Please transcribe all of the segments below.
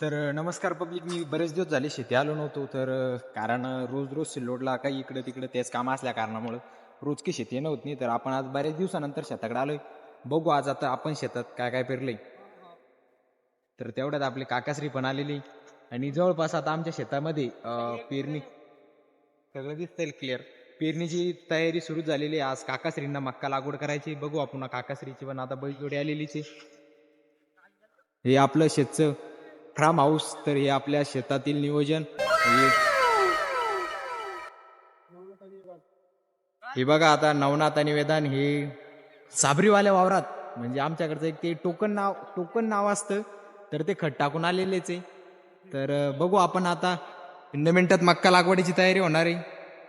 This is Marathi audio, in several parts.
तर नमस्कार पब्लिक. मी बरेच दिवस झाले शेती आलो नव्हतो तर कारण रोज रोज सिल्लोडला काही इकडं तिकडं तेच काम असल्या कारणामुळं रोज की शेती येणं होत नाही. तर आपण आज बऱ्याच दिवसानंतर शेताकडे आलोय. बघू आज आता आपण शेतात काय काय पेरलंय. तर तेवढ्यात आपली काकाश्री पण आलेली. आणि जवळपास आता आमच्या शेतामध्ये पेरणी सगळं दिसतंय क्लिअर पेरणीची तयारी सुरू झालेली आहे. आज काकाश्रींना मक्का लागवड करायची बघू आपण काकाश्रीची पण आता बैलजोडी आलेलीच आहे. हे आपलं शेतचं फार्म हाऊस तर हे आपल्या शेतातील नियोजन. हे- बघा आता नवनाथ आणि वेदान हे साबरीवाल्या वावरात. म्हणजे आमच्याकडचं एक ते टोकन नाव टोकन नाव असतं. तर ते खत टाकून आलेलेच आहे. तर बघू आपण आता. इन मिनिटात मक्का लागवडीची तयारी होणार आहे.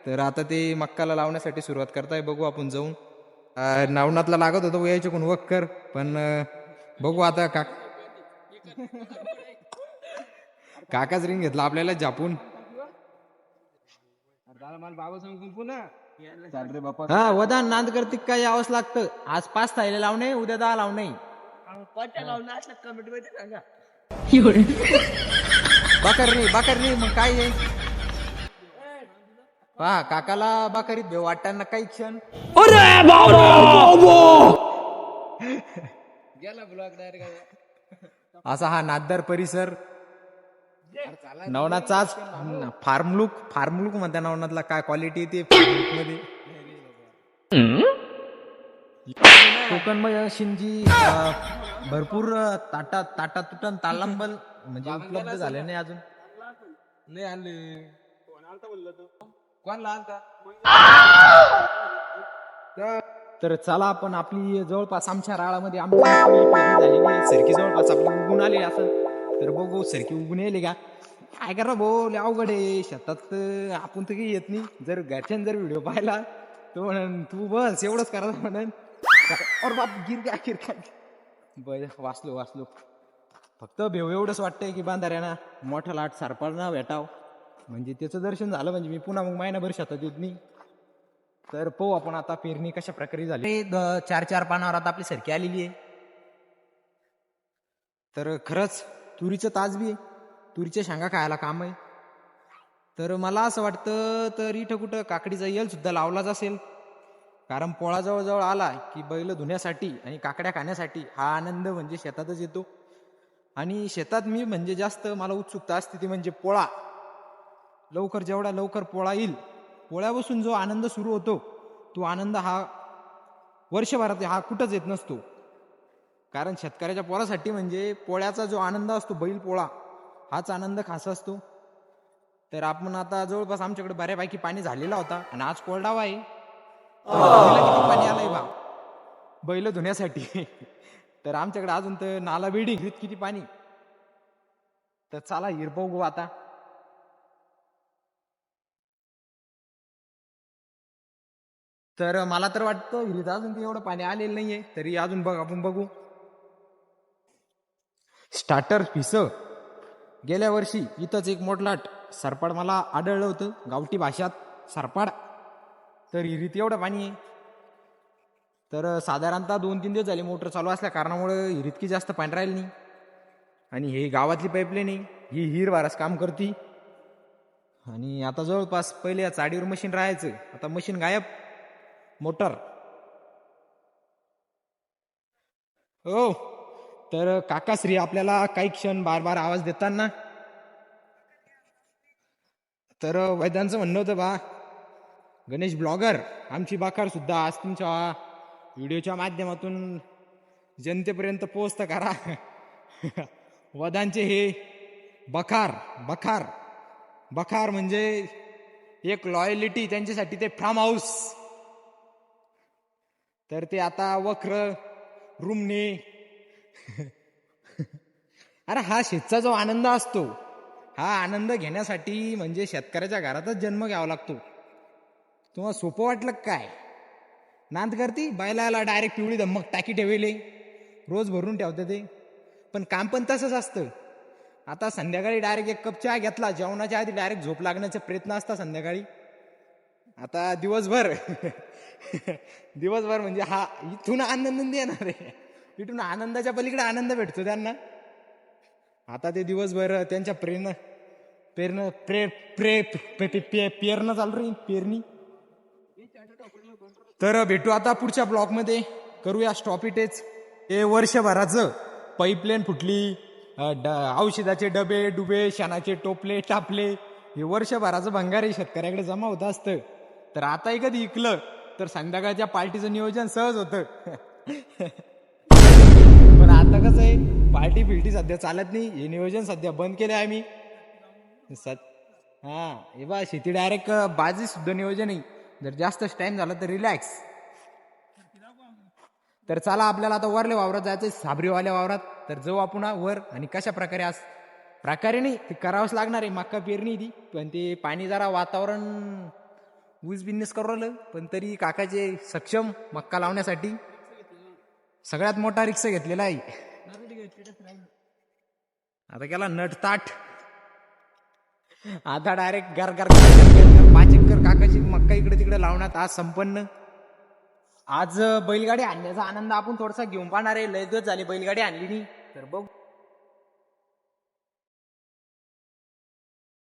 तर आता ते मक्काला लावण्यासाठी सुरुवात करताय. बघू आपण जाऊन. नवनाथला लागत होतं यायचे कोण वक्कर. पण बघू आता का काकाच रिंग घेतला आपल्याला झापून हा वदान नांद करते काय यावंच लागतं. आज पाच थायला लावणे उद्या दहा लावणे बाकरणी बाकरणी मग काय आहे पहा काकाला बाकरीत भेव वाटताना काही क्षण. असा हा नाददार परिसर. नवनाथचा आज फार्म लुक फार्म लुक म्हणता नवनाथला काय क्वालिटी येते फार्ममध्ये. कोकणमध्ये शिंजी भरपूर ताटा ताटा तुटन तालांबल म्हणजे उपलब्ध झाले नाही अजून. नाही आणले. कोण लहान का तर चला आपण आपली जवळपास आमच्या राळामध्ये आमची पेरणी झालेली आहे सरकी जवळपास आपली उगून आली असं. तर बघू सरकी उगून येईल का काय करा भाऊ लय अवघड आहे. शेतात आपण तर काही येत नाही. जर घरच्यान जर व्हिडिओ पाहिला तो म्हणन तू बस एवढंच करा म्हणन. और बाप गिर काय गिर काय बर वाचलो वाचलो. फक्त भेव एवढंच वाटतंय की बांधाऱ्यांना मोठा लाट सारपाळना भेटाव. म्हणजे त्याचं दर्शन झालं म्हणजे मी पुन्हा मग महिनाभर शेतात येत नाही. तर पाहू आपण आता पेरणी कशा प्रकारे झाली. चार चार पानावर आता आपली सरकी आलेली आहे. तर खरंच तुरीचं ताज बी आहे. तुरीच्या शेंगा खायला काम आहे. तर मला असं वाटतं तर इथं कुठं काकडीचा येल सुद्धा लावलाच असेल. कारण पोळा जवळजवळ आला की बैल धुण्यासाठी आणि काकड्या खाण्यासाठी हा आनंद म्हणजे शेतातच येतो. आणि शेतात मी म्हणजे जास्त मला उत्सुकता असते ती म्हणजे पोळा. लवकर जेवढा लवकर पोळा येईल पोळ्यापासून जो आनंद सुरू होतो तो आनंद हा वर्षभरात हा कुठंच येत नसतो. कारण शेतकऱ्याच्या पोळासाठी म्हणजे पोळ्याचा जो आनंद असतो बैल पोळा हाच आनंद खास असतो. तर आपण आता जवळपास आमच्याकडे बऱ्यापैकी पाणी झालेला होता आणि आज कोरडावा आहे. किती पाणी आलंय बा. बैल धुण्यासाठी. तर आमच्याकडे अजून तर नाला बिल्डिंग किती पाणी. तर चला हिरपव गो आता. तर मला तर वाटतं हिरीत अजून ते एवढं पाणी आलेलं नाहीये. तरी अजून बघ आपण बघू. स्टार्टर पिसं. गेल्या वर्षी इथंच एक मोठलाट सरपाड मला आढळलं होतं. गावठी भाषात सरपाड. तर हिरीत एवढं पाणी आहे. तर साधारणतः दोन तीन दिवस झाले मोटर चालू असल्या कारणामुळे हिरीतकी जास्त पाणी राहिलं नाही. आणि हे गावातली पाईपलाईन आहे. ही हिर वारस काम करती. आणि आता जवळपास पहिले या चाडीवर मशीन राहायचं. आता मशीन गायब. मोटर. हो. तर काकाश्री आपल्याला काही क्षण बार बार आवाज देताना. तर वैद्यांचं म्हणणं होतं बा गणेश ब्लॉगर आमची बाकार सुद्धा आज तुमच्या व्हिडिओच्या माध्यमातून जनतेपर्यंत पोचत करा. वदांचे हे बखार बखार बखार म्हणजे एक लॉयलिटी त्यांच्यासाठी ते फार्म हाऊस तर ते आता वक्र रूमने अरे हा शेतचा जो आनंद असतो हा आनंद घेण्यासाठी म्हणजे शेतकऱ्याच्या घरातच जन्म घ्यावा लागतो. तुम्हाला सोपं वाटलं काय? नांद करती बैलाला डायरेक्ट पिवळी धम्मक टाकी ठेवले रोज भरून ठेवते ते. पण काम पण तसंच असतं. आता संध्याकाळी डायरेक्ट एक कप चहा घेतला जेवणाच्या आधी डायरेक्ट झोप लागण्याचा प्रयत्न असता संध्याकाळी. आता दिवसभर दिवसभर म्हणजे हा इथून आनंद येणार आहे तिथून आनंदाच्या पलीकडे आनंद भेटतो त्यांना. आता ते दिवसभर त्यांच्या प्रेरणा प्रेरण प्रे प्रे पे- पेरणं चालू राहील पेरणी. तर भेटू आता पुढच्या ब्लॉकमध्ये करूया स्टॉप हे वर्षभराचं पाईपलाईन फुटली. ड- औषधाचे डबे डुबे शेणाचे टोपले टापले. हे वर्षभराचं भंगार शेतकऱ्याकडे जमा होत असतं. तर आता कधी इकलं तर संध्याकाळच्या पार्टीचं नियोजन सहज होतं. कसं आहे. पार्टी फिल्टी सध्या चालत नाही. हे नियोजन सध्या बंद केलं आहे आम्ही. सत हा हे बा शेती डायरेक्ट बाजी सुद्धा नियोजन आहे. जर जास्त टाईम झाला तर रिलॅक्स तर चला आपल्याला आता वरल्या वावरात जायचं साबरीवाल्या वावरात. तर जाऊ आपण वर. आणि कशा प्रकारे आज? प्रकारे नाही ते करावंच लागणार आहे. मक्का पेरणी ती. पण ते पाणी जरा वातावरण ऊस बिझनेस करू राहिलं. पण तरी काकाचे सक्षम मक्का लावण्यासाठी सगळ्यात मोठा रिक्षा घेतलेला आहे. आता केला नट ताट आता डायरेक्ट घर घर पाचकर काकाची मक्का इकडे तिकडे लावण्यात आज संपन्न. आज बैलगाडी आणण्याचा आनंद आपण थोडासा घेऊन पाहणार आहे. लय दिवस झाले बैलगाडी आणली नाही. तर बघ.